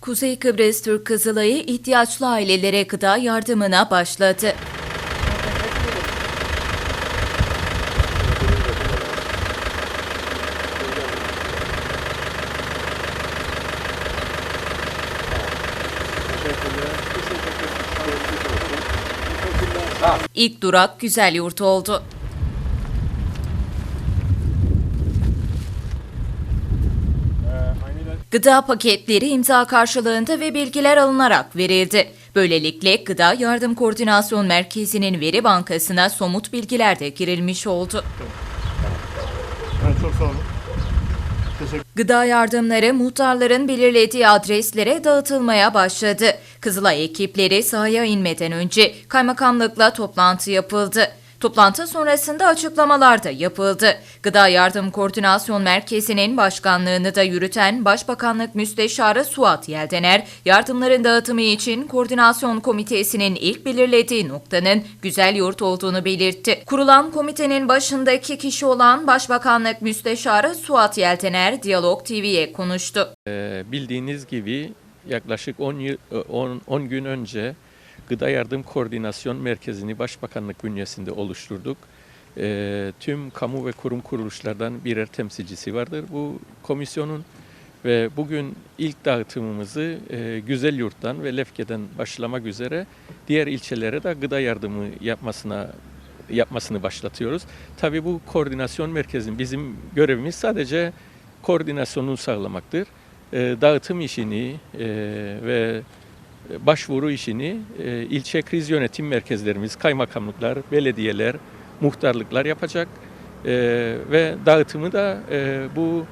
Kuzey Kıbrıs Türk Kızılayı ihtiyaçlı ailelere gıda yardımına başladı. İlk durak Güzel Yurt oldu. Gıda paketleri imza karşılığında ve bilgiler alınarak verildi. Böylelikle Gıda Yardım Koordinasyon Merkezi'nin veri bankasına somut bilgiler de girilmiş oldu. Evet, çok sağ olun. Gıda yardımları muhtarların belirlediği adreslere dağıtılmaya başladı. Kızılay ekipleri sahaya inmeden önce kaymakamlıkla toplantı yapıldı. Toplantı sonrasında açıklamalar da yapıldı. Gıda Yardım Koordinasyon Merkezi'nin başkanlığını da yürüten Başbakanlık Müsteşarı Suat Yeldener, yardımların dağıtımı için Koordinasyon Komitesi'nin ilk belirlediği noktanın Güzel Yurt olduğunu belirtti. Kurulan komitenin başındaki kişi olan Başbakanlık Müsteşarı Suat Yeldener, Diyalog TV'ye konuştu. Ee, Bildiğiniz gibi yaklaşık 10, yıl, 10, 10 gün önce Gıda Yardım Koordinasyon Merkezi'ni Başbakanlık bünyesinde oluşturduk. Ee, tüm kamu ve kurum kuruluşlardan birer temsilcisi vardır bu komisyonun ve bugün ilk dağıtımımızı e, Güzel Yurt'tan ve Lefke'den başlamak üzere diğer ilçelere de gıda yardımı yapmasına yapmasını başlatıyoruz. Tabii bu koordinasyon merkezinin bizim görevimiz sadece koordinasyonunu sağlamaktır. E, dağıtım işini e, ve başvuru işini e, ilçe kriz yönetim merkezlerimiz, kaymakamlıklar, belediyeler, muhtarlıklar yapacak. E, ve dağıtımı da e, bu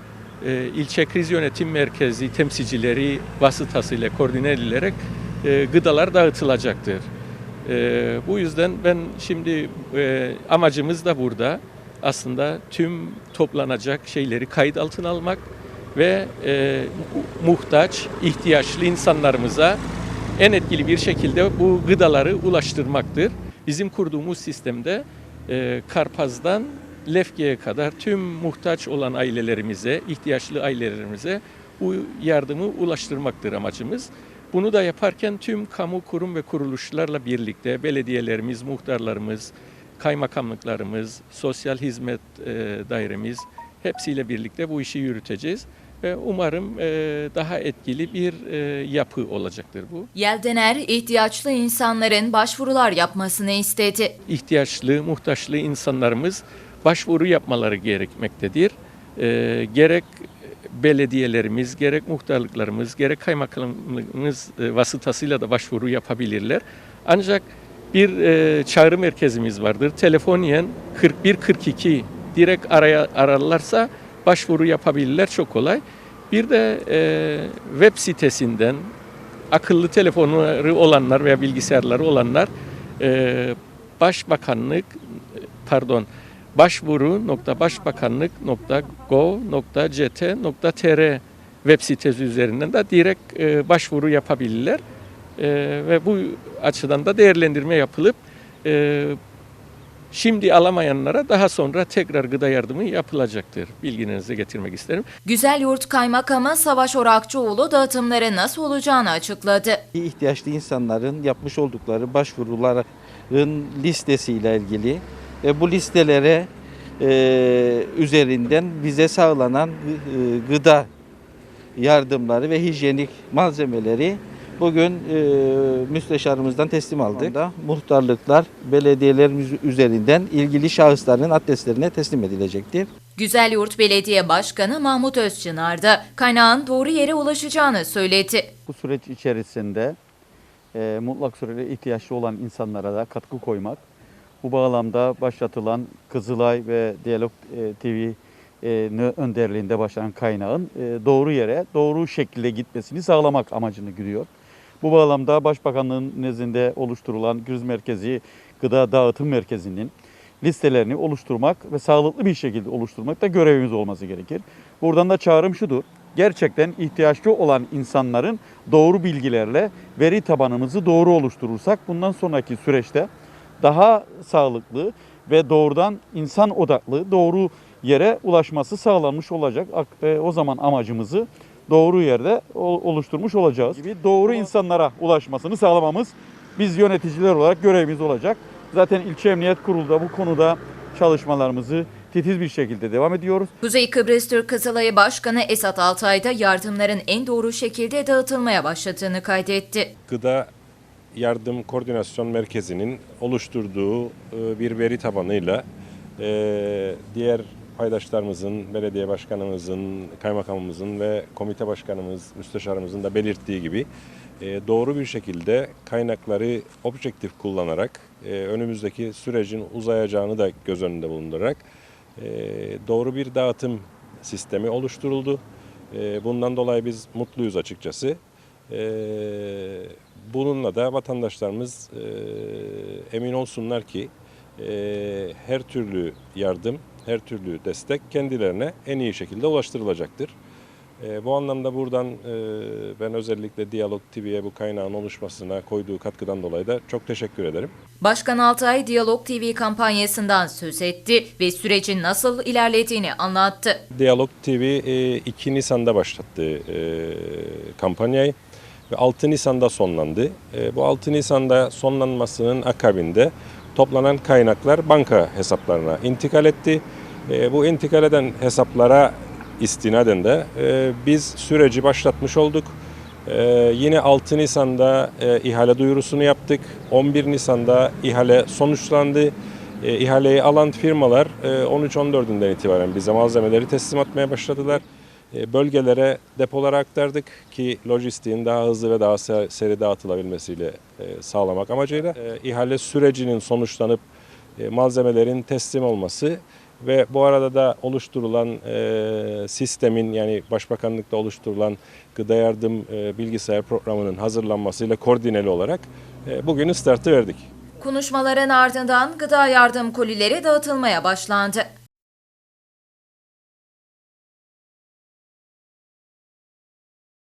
e, ilçe kriz yönetim merkezi temsilcileri vasıtasıyla koordine edilerek e, gıdalar dağıtılacaktır. E, bu yüzden ben şimdi e, amacımız da burada aslında tüm toplanacak şeyleri kayıt altına almak ve e, muhtaç, ihtiyaçlı insanlarımıza en etkili bir şekilde bu gıdaları ulaştırmaktır. Bizim kurduğumuz sistemde e, Karpaz'dan Lefke'ye kadar tüm muhtaç olan ailelerimize, ihtiyaçlı ailelerimize bu yardımı ulaştırmaktır amacımız. Bunu da yaparken tüm kamu kurum ve kuruluşlarla birlikte belediyelerimiz, muhtarlarımız, kaymakamlıklarımız, sosyal hizmet e, dairemiz hepsiyle birlikte bu işi yürüteceğiz. Ve umarım e, daha etkili bir e, yapı olacaktır bu. Yeldener, ihtiyaçlı insanların başvurular yapmasını istedi. ihtiyaçlı, muhtaçlı insanlarımız başvuru yapmaları gerekmektedir. Ee, gerek belediyelerimiz, gerek muhtarlıklarımız, gerek kaymakamlığımız e, vasıtasıyla da başvuru yapabilirler. Ancak bir e, çağrı merkezimiz vardır. Telefoniyen 4142 direkt araya ararlarsa başvuru yapabilirler çok kolay. Bir de e, web sitesinden akıllı telefonları olanlar veya bilgisayarları olanlar e, Başbakanlık pardon başvuru.başbakanlık.gov.ct.tr web sitesi üzerinden de direkt e, başvuru yapabilirler. E, ve bu açıdan da değerlendirme yapılıp e, şimdi alamayanlara daha sonra tekrar gıda yardımı yapılacaktır. Bilginize getirmek isterim. Güzel Yurt Kaymakamı Savaş Orakçıoğlu dağıtımları nasıl olacağını açıkladı. ihtiyaçlı insanların yapmış oldukları başvuruların listesiyle ilgili ve bu listelere e, üzerinden bize sağlanan e, gıda yardımları ve hijyenik malzemeleri bugün e, müsteşarımızdan teslim aldık. Da muhtarlıklar, belediyelerimiz üzerinden ilgili şahısların adreslerine teslim edilecektir. Güzel Yurt Belediye Başkanı Mahmut Özçınar da kaynağın doğru yere ulaşacağını söyledi. Bu süreç içerisinde e, mutlak surede ihtiyaçlı olan insanlara da katkı koymak. Bu bağlamda başlatılan Kızılay ve Diyalog e, TV e, önderliğinde başlayan kaynağın e, doğru yere, doğru şekilde gitmesini sağlamak amacını güdüyor. Bu bağlamda Başbakanlığın nezdinde oluşturulan kriz merkezi, gıda dağıtım merkezinin listelerini oluşturmak ve sağlıklı bir şekilde oluşturmak da görevimiz olması gerekir. Buradan da çağrım şudur. Gerçekten ihtiyaçlı olan insanların doğru bilgilerle veri tabanımızı doğru oluşturursak bundan sonraki süreçte daha sağlıklı ve doğrudan insan odaklı doğru yere ulaşması sağlanmış olacak. Ak- e, O zaman amacımızı doğru yerde ol- oluşturmuş olacağız. Gibi doğru insanlara ulaşmasını sağlamamız biz yöneticiler olarak görevimiz olacak. Zaten ilçe emniyet kurulu da bu konuda çalışmalarımızı titiz bir şekilde devam ediyoruz. Kuzey Kıbrıs Türk Kızılayı Başkanı Esat Altay'da yardımların en doğru şekilde dağıtılmaya başladığını kaydetti. Gıda Yardım Koordinasyon Merkezi'nin oluşturduğu e, bir veri tabanıyla e, diğer paydaşlarımızın, belediye başkanımızın, kaymakamımızın ve komite başkanımız, müsteşarımızın da belirttiği gibi e, doğru bir şekilde kaynakları objektif kullanarak e, önümüzdeki sürecin uzayacağını da göz önünde bulundurarak e, doğru bir dağıtım sistemi oluşturuldu. Bundan dolayı biz mutluyuz açıkçası. Bununla da vatandaşlarımız emin olsunlar ki her türlü yardım, her türlü destek kendilerine en iyi şekilde ulaştırılacaktır. E, bu anlamda buradan e, ben özellikle Diyalog TV'ye bu kaynağın oluşmasına koyduğu katkıdan dolayı da çok teşekkür ederim. Başkan Altay Diyalog TV kampanyasından söz etti ve sürecin nasıl ilerlediğini anlattı. Diyalog TV e, 2 Nisan'da başlattı e, kampanyayı ve 6 Nisan'da sonlandı. E, Bu 6 Nisan'da sonlanmasının akabinde toplanan kaynaklar banka hesaplarına intikal etti. E, Bu intikal eden hesaplara istinaden de e, biz süreci başlatmış olduk. Ee, yine 6 Nisan'da e, ihale duyurusunu yaptık. 11 Nisan'da ihale sonuçlandı. E, ihaleyi alan firmalar e, 13-14'ünden itibaren bize malzemeleri teslim etmeye başladılar. E, bölgelere depolara aktardık ki lojistiğin daha hızlı ve daha se- seri dağıtılabilmesiyle e, sağlamak amacıyla e, ihale sürecinin sonuçlanıp malzemelerin teslim olması ve bu arada da oluşturulan e, sistemin yani Başbakanlıkta oluşturulan gıda yardım e, bilgisayar programının hazırlanmasıyla koordineli olarak e, bugün startı verdik. Konuşmaların ardından gıda yardım kolileri dağıtılmaya başlandı.